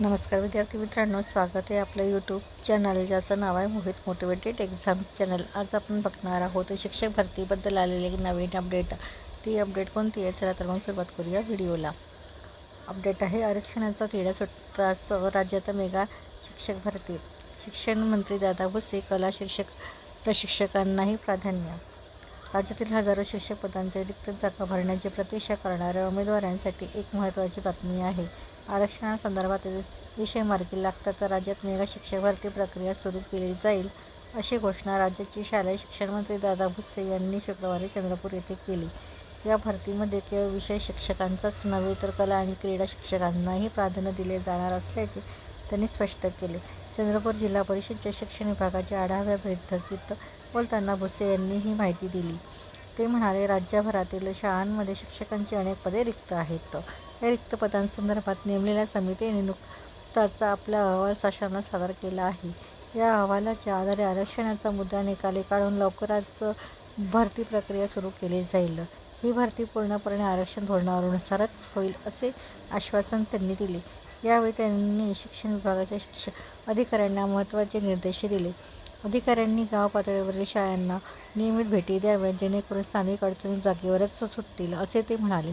नमस्कार विद्यार्थी मित्रांनो स्वागत आहे आपलं यूट्यूब चॅनल ज्याचं नाव आहे मोहित मोटिवेटेड एक्झाम चॅनल आज आपण बघणार आहोत शिक्षक भरतीबद्दल आलेले एक नवीन अपडेट ती अपडेट कोणती आहे? चला तर मग सुरुवात करूया व्हिडिओला अपडेट आहे आरक्षणाचा तिढा सुटताच राज्यात मेगा शिक्षक भरती. शिक्षण मंत्री दादा भुसे कला शिक्षक प्रशिक्षकांनाही प्राधान्य. राज्यातील हजारो शिक्षक पदांच्या रिक्त जागा भरण्याची प्रतीक्षा करणाऱ्या उमेदवारांसाठी एक महत्त्वाची बातमी आहे. आरक्षणासंदर्भात विषय मार्गी लागताच राज्यात मेगा शिक्षक भरती प्रक्रिया सुरू केली जाईल अशी घोषणा राज्याचे शालेय शिक्षण मंत्री दादा भुसे यांनी शुक्रवारी चंद्रपूर येथे केली. या भरतीमध्ये केवळ विषय शिक्षकांचाच नव्हे तर कला आणि क्रीडा शिक्षकांनाही प्राधान्य दिले जाणार असल्याचे त्यांनी स्पष्ट केले. चंद्रपूर जिल्हा परिषदच्या शिक्षण विभागाच्या आढाव्या बैठकीत बोलताना भुसे यांनी ही माहिती दिली. ते म्हणाले राज्यभरातील शाळांमध्ये शिक्षकांची अनेक पदे रिक्त आहेत. या रिक्त पदांसंदर्भात नेमलेल्या समितीने नुकताच आपला अहवाल शासनाला सादर केला आहे. या अहवालाच्या आधारे आरक्षणाचा मुद्दा निकाली काढून लवकरच भरती प्रक्रिया सुरू केली जाईल. ही भरती पूर्णपणे आरक्षण धोरणानुसारच होईल असे आश्वासन त्यांनी दिले. यावेळी त्यांनी शिक्षण विभागाच्या शिक्षक अधिकाऱ्यांना महत्त्वाचे निर्देश दिले. अधिकाऱ्यांनी गाव पातळीवरील शाळांना नियमित भेटी द्याव्यात जेणेकरून स्थानिक अडचणी जागेवरच सुटतील असे ते म्हणाले.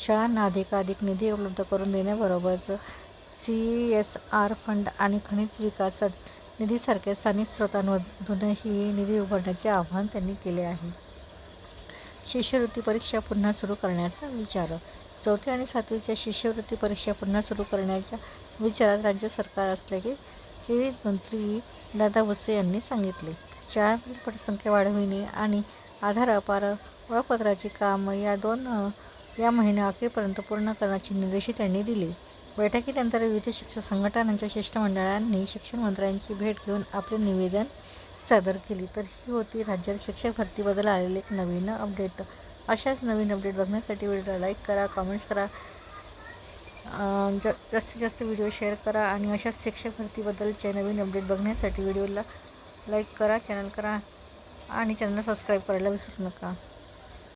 शाळांना अधिकाधिक निधी उपलब्ध करून देण्याबरोबरच सी एस आर फंड आणि खनिज विकास निधीसारख्या स्थानिक स्रोतांमधूनही निधी उभारण्याचे आवाहन त्यांनी केले आहे. शिष्यवृत्ती परीक्षा पुन्हा सुरू करण्याचा विचार. चौथी आणि सातवीच्या शिष्यवृत्ती परीक्षा पुन्हा सुरू करण्याच्या विचारात राज्य सरकार असल्याचे क्रीडा मंत्री दादा भुसे यांनी सांगितले. शाळांतील पटसंख्या वाढविणे आणि आधार अपार ओळखपत्राचे काम या दोन या महिन्या अखेरपर्यंत पूर्ण करण्याचे निर्देशही त्यांनी दिले. बैठकीनंतर विविध शिक्षक संघटनांच्या शिष्टमंडळांनी शिक्षण मंत्र्यांची भेट घेऊन आपले निवेदन सादर केले. तर ही होती राज्यात शिक्षक भरतीबद्दल आलेले एक नवीन अपडेट. अशाच नवीन अपडेट बघण्यासाठी व्हिडिओला लाईक करा कमेंट्स करा ज जास्तीत जास्त व्हिडिओ शेअर करा आणि अशाच शिक्षक भरतीबद्दलचे नवीन अपडेट बघण्यासाठी व्हिडिओला लाईक करा चॅनल करा आणि चॅनलला सबस्क्राईब करायला विसरू नका.